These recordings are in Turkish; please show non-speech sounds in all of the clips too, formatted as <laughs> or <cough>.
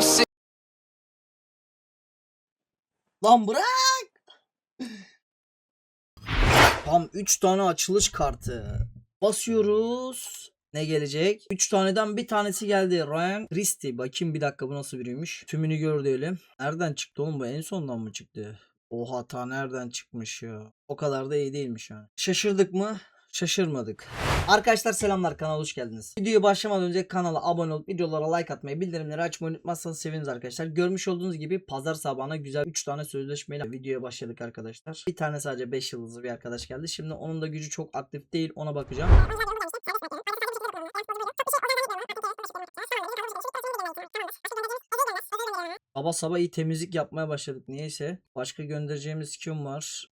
city. Lan bırak. Tam 3 tane açılış kartı. Basıyoruz. Ne gelecek? 3 taneden bir tanesi geldi. Ryan Christie. Bakayım bir dakika bu nasıl biriymiş. Tümünü gör diyelim. Nereden çıktı oğlum bu? En sondan mı çıktı? O hata nereden çıkmış ya? O kadar da iyi değilmiş yani. Şaşırdık mı? Şaşırmadık. Arkadaşlar selamlar kanala hoş geldiniz. Videoya başlamadan önce kanala abone olup videolara like atmayı, bildirimleri açmayı unutmazsanız seviniriz arkadaşlar. Görmüş olduğunuz gibi pazar sabahına güzel 3 tane sözleşmeyle videoya başladık arkadaşlar. Bir tane sadece 5 yıldızlı bir arkadaş geldi. Şimdi onun da gücü çok aktif değil ona bakacağım. Sabah sabah iyi temizlik yapmaya başladık niyeyse. Başka göndereceğimiz kim var?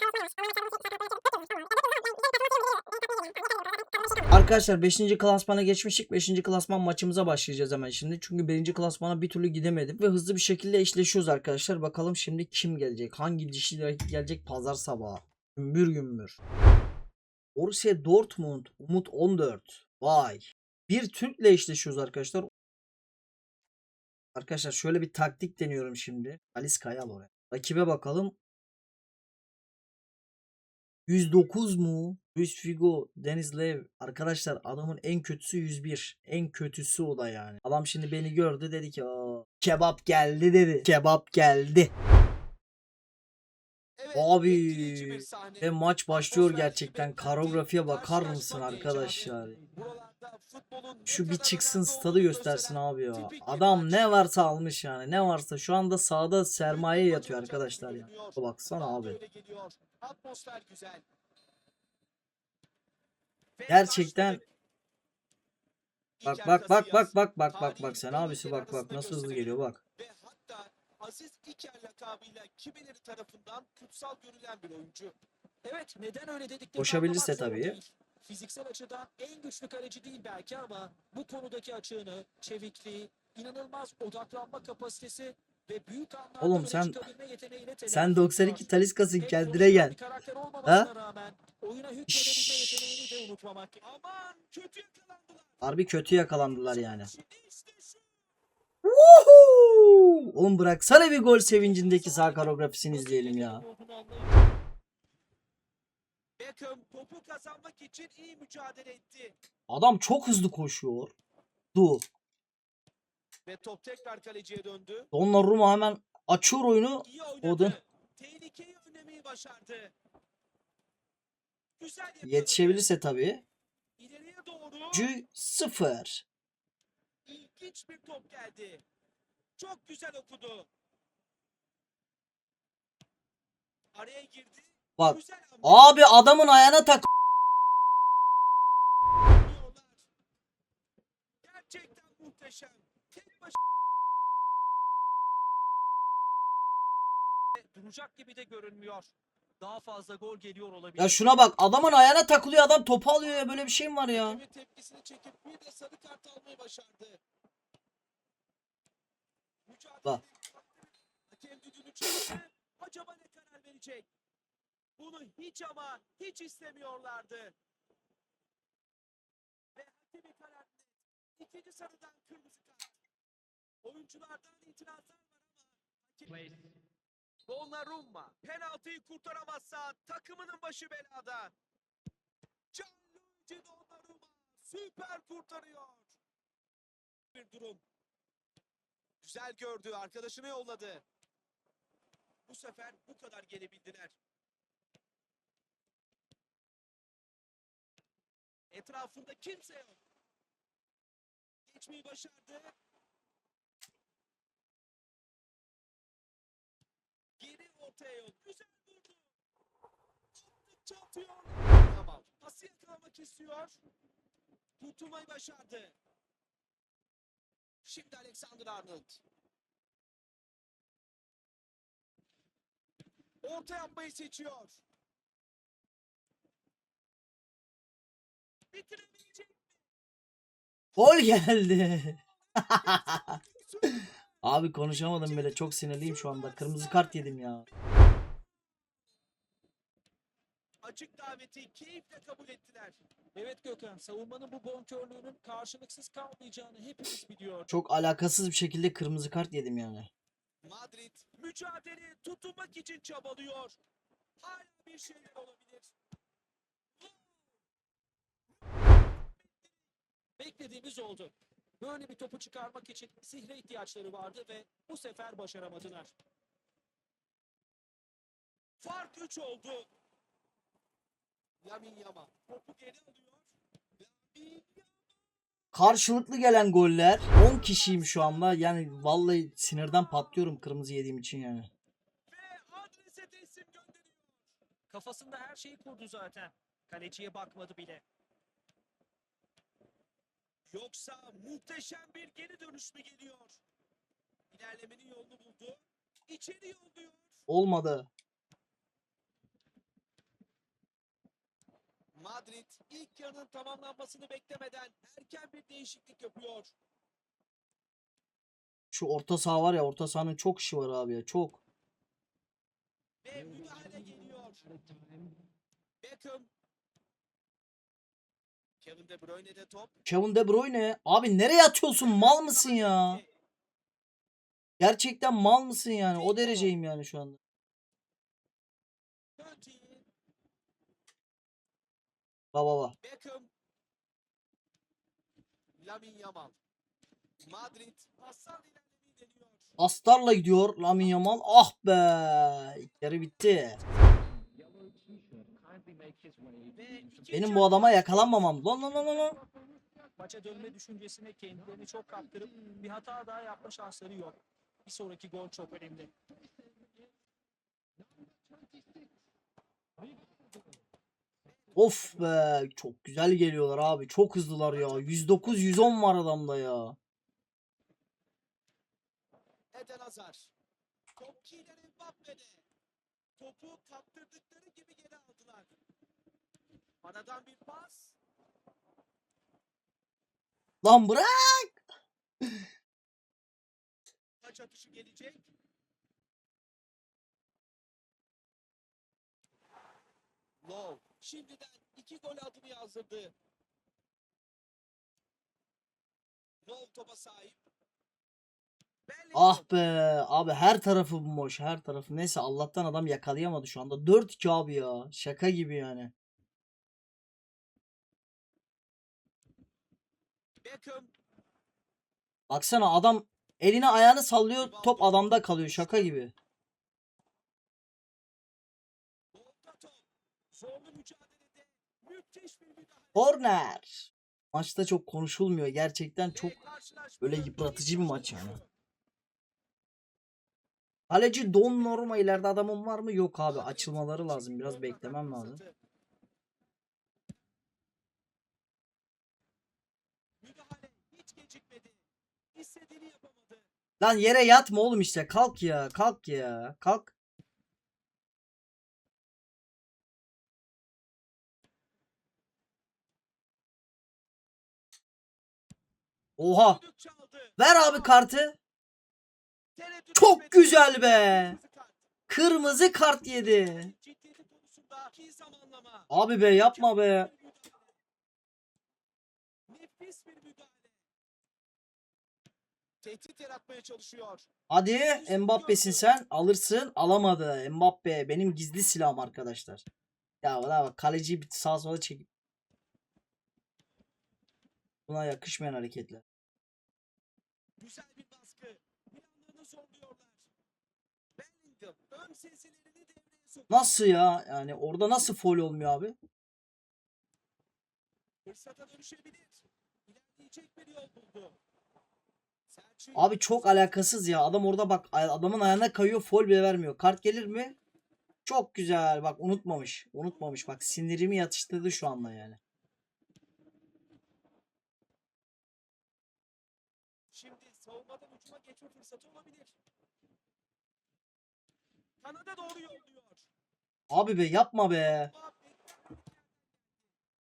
Arkadaşlar 5. klasmana geçmiştik. 5. klasman maçımıza başlayacağız hemen şimdi. Çünkü 1. klasmana bir türlü gidemedik. Ve hızlı bir şekilde eşleşiyoruz arkadaşlar. Bakalım şimdi kim gelecek? Hangi dişli rakip gelecek pazar sabahı? Gümbür gümbür. Borussia Dortmund. Umut 14. Vay. Bir Türk'le eşleşiyoruz arkadaşlar. Arkadaşlar şöyle bir taktik deniyorum şimdi. Alice Kayal oraya. Rakibe bakalım. 109 mu? Luis Figo, Deniz Lev. Arkadaşlar adamın en kötüsü 101. En kötüsü o da yani. Adam şimdi beni gördü dedi ki "Aa, kebap geldi dedi. Kebap geldi. Abi ve maç başlıyor gerçekten. Karografiye bakar mısın arkadaşlar? Şu bir çıksın stadı göstersin abi ya. Adam ne varsa almış yani. Ne varsa şu anda sahada sermaye yatıyor arkadaşlar ya. Baksana abi. Atmosfer güzel. Gerçekten Bak bak bak bak bak bak bak bak sen abisi bak bak nasıl hızlı geliyor bak. Ve hatta Aziz İker lakabıyla kimileri tarafından kutsal görülen bir oyuncu. Evet neden öyle dediklerini Koşabilirse tabii. Fiziksel açıdan en güçlü kaleci değil belki ama bu konudaki açığını, çevikliği, inanılmaz odaklanma kapasitesi Oğlum sen- Sen ediyor. 92 Taliskas'ın kendine gel. Ha? yakalandılar. Harbi kötü yakalandılar yani. Woohoo! Oğlum bıraksana bir gol sevincindeki sağ koreografisini izleyelim ya. Beckham topu kazanmak için iyi mücadele etti. Adam çok hızlı koşuyor. Du. Ve top tekrar kaleciye döndü. Donnarumma hemen açıyor oyunu. Odun. Tehlikeyi önlemeyi başardı. Güzel. Yetişebilirse tabii. İleriye doğru Gücü sıfır. ilginç bir top geldi. Çok güzel okudu. Araya girdi. Bak. Güzel Abi adamın ayağına tak. Gerçekten muhteşem. Tek baş... Duracak gibi de görünmüyor. Daha fazla gol geliyor olabilir. Ya şuna bak adamın ayağına takılıyor adam topu alıyor ya böyle bir şey mi var ya? Tepkisini çekip bir de sarı kart almayı başardı. Bak. Hakem düdüğünü çaldı. Acaba ne karar verecek? Bunu hiç ama hiç istemiyorlardı. Ve hakemin kararı net. İkinci sarıdan kırmızı kart. Oyunculardan itirazlar var ama hakem... Donnarumma penaltıyı kurtaramazsa takımının başı belada. Gianluigi Donnarumma süper kurtarıyor. Bir durum. Güzel gördü, arkadaşını yolladı. Bu sefer bu kadar gelebildiler. Etrafında kimse yok. Geçmeyi başardı. Geri ortaya yol. Güzel vurdu. Attıkça atıyor. Tamam. Pası yakalamak istiyor. Kurtulmayı başardı. Şimdi Alexander Arnold. Orta yapmayı seçiyor. Bitirebilecek mi? Gol geldi. <laughs> Abi konuşamadım bile çok sinirliyim şu anda. Kırmızı kart yedim ya. açık daveti keyifle kabul ettiler. Evet Gökhan, savunmanın bu bonkörlüğünün karşılıksız kalmayacağını hepimiz biliyor. Çok alakasız bir şekilde kırmızı kart yedim yani. Madrid mücadele tutunmak için çabalıyor. Hala bir şeyler olabilir. Beklediğimiz oldu. Böyle bir topu çıkarmak için sihre ihtiyaçları vardı ve bu sefer başaramadılar. Fark 3 oldu. Yamin Yamal topu geri alıyor. Karşılıklı gelen goller 10 kişiyim şu anda. Yani vallahi sinirden patlıyorum kırmızı yediğim için yani. ve adrese teslim gönderiyor. Kafasında her şeyi kurdu zaten. Kaleciye bakmadı bile. Yoksa muhteşem bir geri dönüş mü geliyor? İlerlemenin yolunu buldu. İçeri yolluyor. Olmadı. Madrid ilk yarının tamamlanmasını beklemeden erken bir değişiklik yapıyor. Şu orta saha var ya orta sahanın çok işi var abi ya çok. Ve müdahale geliyor. Beckham. Kevin De Bruyne'de top. Kevin De Bruyne abi nereye atıyorsun mal mısın ya? Gerçekten mal mısın yani? O dereceyim yani şu anda. Baba baba. Beckham. Lamin Yamal. Madrid. Astarla gidiyor Lamine Yamal. Ah be. İlk yarı bitti. Benim bu adama yakalanmamam. Lan lan lan lan, lan. Maça dönme düşüncesine kendilerini çok kaptırıp bir hata daha yapma şansları yok. Bir sonraki gol çok önemli. Of be. Çok güzel geliyorlar abi. Çok hızlılar ya. 109 110 var adamda ya. Eden Hazar. Top Kylian Mbappe'de. Topu kaptırdıkları gibi geri aldılar. Aradan bir pas. Lan bırak. Taç atışı gelecek. Low. Şimdiden iki gol adımı yazdırdı. Low topa sahip. Ah be. Abi her tarafı bomboş. Her tarafı. Neyse Allah'tan adam yakalayamadı şu anda. 4-2 abi ya. Şaka gibi yani. Baksana adam elini ayağını sallıyor. Top adamda kalıyor. Şaka gibi. Korner. Maçta çok konuşulmuyor. Gerçekten çok böyle yıpratıcı bir maç yani. Kaleci Don Norma ileride adamın var mı? Yok abi. Açılmaları lazım. Biraz beklemem lazım. fırsatı. Müdahale hiç gecikmedi. İstediğini yapamadı. Lan yere yatma oğlum işte. Kalk ya. Kalk ya. Kalk. Oha. Ver abi kartı. Çok güzel be. Kırmızı kart. Yedi. Abi be yapma be. Nefis bir müdahale. Tehdit yaratmaya çalışıyor. Hadi Mbappe'sin sen. Alırsın. Alamadı. Mbappe benim gizli silahım arkadaşlar. Ya bana bak kaleciyi bir sağa sola çekip. Buna yakışmayan hareketler. Güzel bir baskı. Planlarını zorluyorlar. Bellingham ön sesilerini devreye sokuyor. Nasıl ya? Yani orada nasıl foul olmuyor abi? Fırsata dönüşebilir. İlerleyecek bir yol buldu. Abi çok alakasız ya. Adam orada bak adamın ayağına kayıyor foul bile vermiyor. Kart gelir mi? Çok güzel. Bak unutmamış. Unutmamış. Bak sinirimi yatıştırdı şu anda yani. Şimdi savunmadan ucuma geçme fırsatı olabilir. Kanada doğru yolluyor. Abi be yapma be.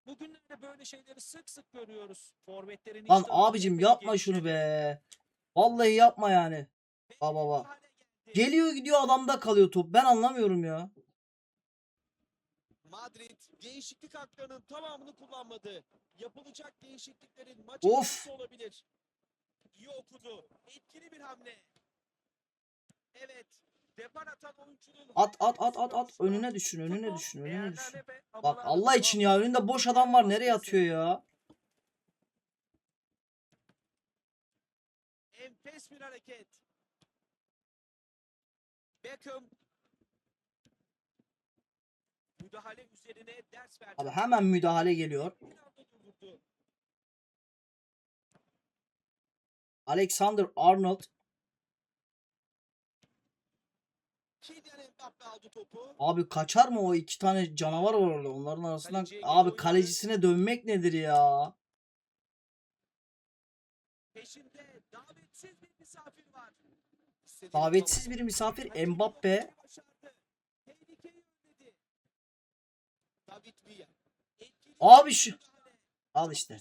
Bugünlerde böyle şeyleri sık sık görüyoruz. Forvetlerin Lan abicim yapma şunu be. Vallahi yapma yani. Baba baba. Geliyor gidiyor adamda kalıyor top. Ben anlamıyorum ya. Madrid değişiklik haklarının tamamını kullanmadı. Yapılacak değişikliklerin maçın Of. olabilir. İyi okudu. Etkili bir hamle. Evet. Depar atan oyuncunun At at at at at önüne düşün önüne düşün önüne düşün. Bak Allah için ya önünde boş adam var nereye atıyor ya? Enfes bir hareket. Beckham müdahale üzerine ders verdi. Abi hemen müdahale geliyor. Alexander Arnold. Abi kaçar mı o iki tane canavar var orada onların arasından Kaleciye abi kalecisine dönmek nedir ya? Peşinde davetsiz bir misafir var. İstediğini Davetsiz bir misafir Mbappe. Abi şu-. Al işte.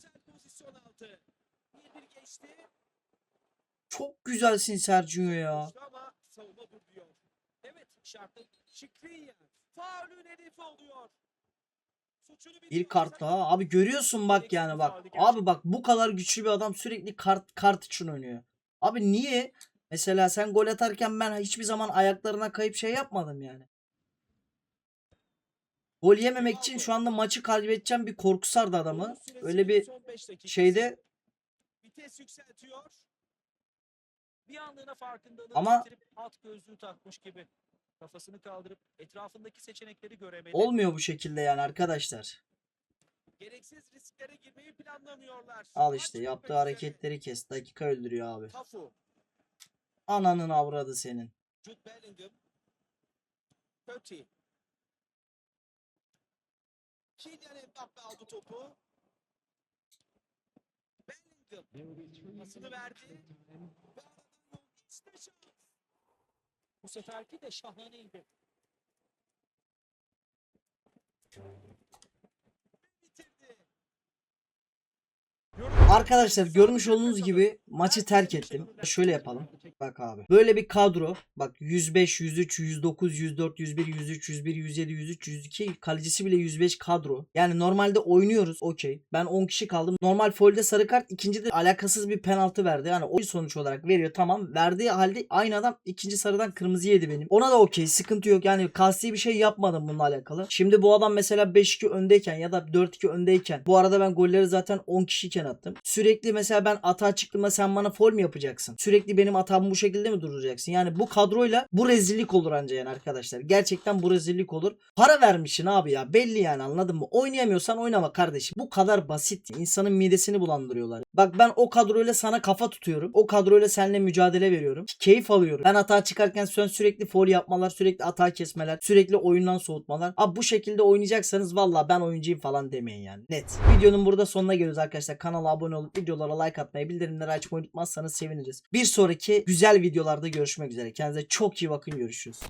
Çok güzelsin Sergio ya. Bir kart daha. Abi görüyorsun bak yani bak. Abi bak bu kadar güçlü bir adam sürekli kart kart için oynuyor. Abi niye? Mesela sen gol atarken ben hiçbir zaman ayaklarına kayıp şey yapmadım yani. Gol yememek için şu anda maçı kaybedeceğim bir korku sardı adamı. Öyle bir şeyde Vites yükseltiyor. Bir anlığına farkındalığı Ama- yitirip at gözlüğü takmış gibi. Kafasını kaldırıp etrafındaki seçenekleri göremedi. olmuyor bu şekilde yani arkadaşlar. Gereksiz risklere girmeyi planlamıyorlar. Al işte yaptığı hareketleri kes. Dakika öldürüyor abi. Tafu, Ananın avradı senin. Jude Bellingham, Mbappe aldı topu. Bellingham pasını verdi. Bu seferki de şahaneydi. Arkadaşlar görmüş olduğunuz gibi maçı terk ettim. Şöyle yapalım. Bak abi. Böyle bir kadro. Bak 105, 103, 109, 104, 101, 103, 101, 107, 103, 102. Kalecisi bile 105 kadro. Yani normalde oynuyoruz. Okey. Ben 10 kişi kaldım. Normal folde sarı kart. ikinci de alakasız bir penaltı verdi. Yani o sonuç olarak veriyor. Tamam. Verdiği halde aynı adam ikinci sarıdan kırmızı yedi benim. Ona da okey. Sıkıntı yok. Yani kasti bir şey yapmadım bununla alakalı. Şimdi bu adam mesela 5-2 öndeyken ya da 4-2 öndeyken. Bu arada ben golleri zaten 10 kişiyken attım. Sürekli mesela ben atağa çıktığımda sen bana foul mü yapacaksın? Sürekli benim atağımı bu şekilde mi durduracaksın? Yani bu kadroyla bu rezillik olur anca yani arkadaşlar. Gerçekten bu rezillik olur. Para vermişsin abi ya. Belli yani anladın mı? Oynayamıyorsan oynama kardeşim. Bu kadar basit. İnsanın midesini bulandırıyorlar. Bak ben o kadroyla sana kafa tutuyorum. O kadroyla seninle mücadele veriyorum. Keyif alıyorum. Ben atağa çıkarken sen sürekli foul yapmalar, sürekli atağa kesmeler, sürekli oyundan soğutmalar. Abi bu şekilde oynayacaksanız valla ben oyuncuyum falan demeyin yani. Net. Videonun burada sonuna geliyoruz arkadaşlar. Kanala abone olup videolara like atmayı, bildirimleri açmayı unutmazsanız seviniriz. Bir sonraki güzel videolarda görüşmek üzere. Kendinize çok iyi bakın. Görüşürüz.